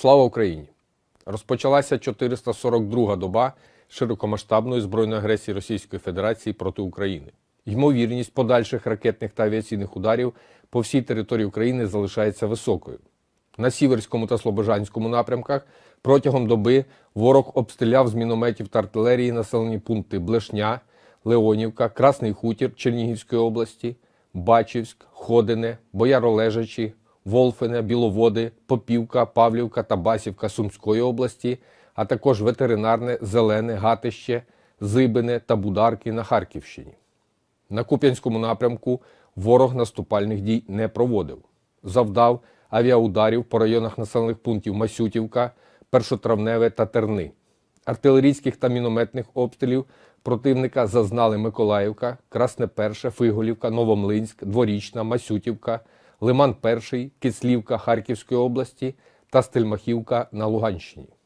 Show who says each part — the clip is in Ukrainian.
Speaker 1: Слава Україні! Розпочалася 442-га доба широкомасштабної збройної агресії Російської Федерації проти України. Ймовірність подальших ракетних та авіаційних ударів по всій території України залишається високою. На Сіверському та Слобожанському напрямках протягом доби ворог обстріляв з мінометів та артилерії населені пункти Блешня, Леонівка, Красний Хутір Чернігівської області, Бачівськ, Ходине, Бояролежачі, Волфине, Біловоди, Попівка, Павлівка та Басівка Сумської області, а також ветеринарне, Зелене, Гатище, Зибине та Бударки на Харківщині. На Куп'янському напрямку ворог наступальних дій не проводив. Завдав авіаударів по районах населених пунктів Масютівка, Першотравневе та Терни. Артилерійських та мінометних обстрілів противника зазнали Миколаївка, Красне Перше, Фиголівка, Новомлинськ, Дворічна, Масютівка, Лиман Перший, Кислівка Харківської області та Стельмахівка на Луганщині.